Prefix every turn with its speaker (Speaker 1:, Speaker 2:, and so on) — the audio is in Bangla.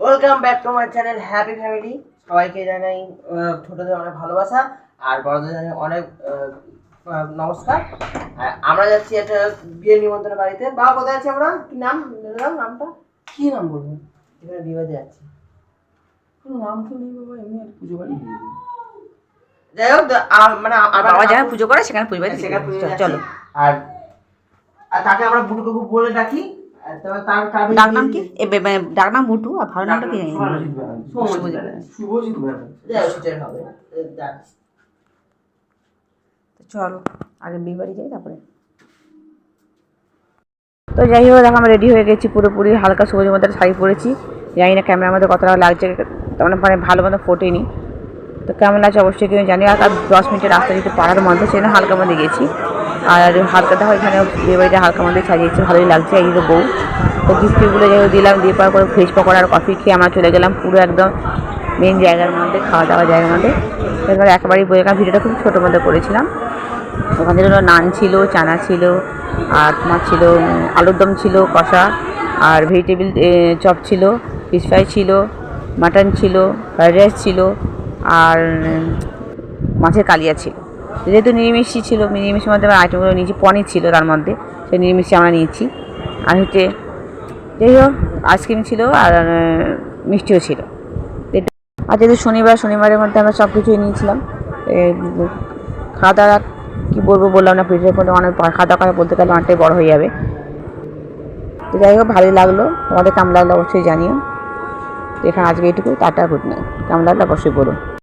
Speaker 1: Welcome back to my channel happy family সবাইকে জানাই ছোটদের অনেক ভালোবাসা আর বড়দের জানাই অনেক নমস্কার। আমরা যাচ্ছি একটা বিয়ে নিমন্ত্রণ বাড়িতে। বা কোথায় আছি আমরা? কি নাম? বললাম নামটা।
Speaker 2: কি নাম বলব?
Speaker 1: এখানে বিবাদে যাচ্ছি
Speaker 2: নাম তো নেই বাবা এমনি একটা পুজো বাড়ি
Speaker 1: যাই হোক মানে আমার
Speaker 3: বাবা যেখানে পুজো করে সেখানে পুজো বাড়ি
Speaker 1: সেখানে
Speaker 3: চলো,
Speaker 1: যাচ্ছি।
Speaker 3: চলো।
Speaker 1: আর আর তাকে আমরা বুটু কাকু বলে ডাকি তার
Speaker 3: ডাক নাম কি? ডাক নাম বুটু আর ভালো নামটা কি
Speaker 2: শুভজিৎ
Speaker 3: চলো আগে বিয়ে বাড়ি যাই তারপরে। তো যাই হোক দেখো আমরা রেডি হয়ে গেছি পুরোপুরি হালকা সবুজের মধ্যে শাড়ি পরেছি। জানি না ক্যামেরার মধ্যে কতটা লাগছে তেমন মানে ভালো মতো ফোটেনি। তো কেমন লাগছে অবশ্যই কেউ জানি আর দশ মিনিটের রাস্তা যেতে পাড়ার মধ্যে সেখানে হালকা মধ্যে গেছি। আর হালকা দেখো এখানে বিয়ে বাড়িটা হালকা মধ্যে সাজিয়েছে, ভালোই লাগছে এই বউ। তো যাই হোক দিলাম, দিয়ে পর করে ফ্রেশ পকোড়া আর কফি খেয়ে আমরা চলে গেলাম পুরো একদম মেন জায়গার মধ্যে, খাওয়া দাওয়া জায়গার মধ্যে। এবার একেবারেই বই এখানে ভিডিওটা খুব ছোটোর মধ্যে করেছিলাম। ওখানে হলো নান ছিল, চানা ছিল, আর তোমার ছিল আলুর দম ছিল, কষা, আর ভেজিটেবিল চপ ছিল ফিশ ফ্রাই ছিল মাটন ছিল ফ্রাইড রাইস ছিল, আর মাছের কালিয়া ছিল। যেহেতু নিরামিষই ছিল, নিরামিষের মধ্যে আমরা আইটেমগুলো নিয়েছি, পনির ছিল তার মধ্যে, সেই নিরামিষই আমরা নিয়েছি। আর হচ্ছে, যাই হোক আইসক্রিম ছিল আর মিষ্টিও ছিল। আর যেহেতু শনিবার, শনিবারের মধ্যে আমরা সব কিছুই নিয়েছিলাম খাওয়া দাওয়া কী বলব বললাম না, পেটের মধ্যে অনেক খাওয়া দাওয়া বলতে গেলে অনেকটাই বড় হয়ে যাবে। তো যাই হোক, ভালোই লাগল। তোমাদের কেমন লাগল অবশ্যই জানিও। এখানে আজকে এটুকু টাটা গুড নাইট অবশ্যই বলুন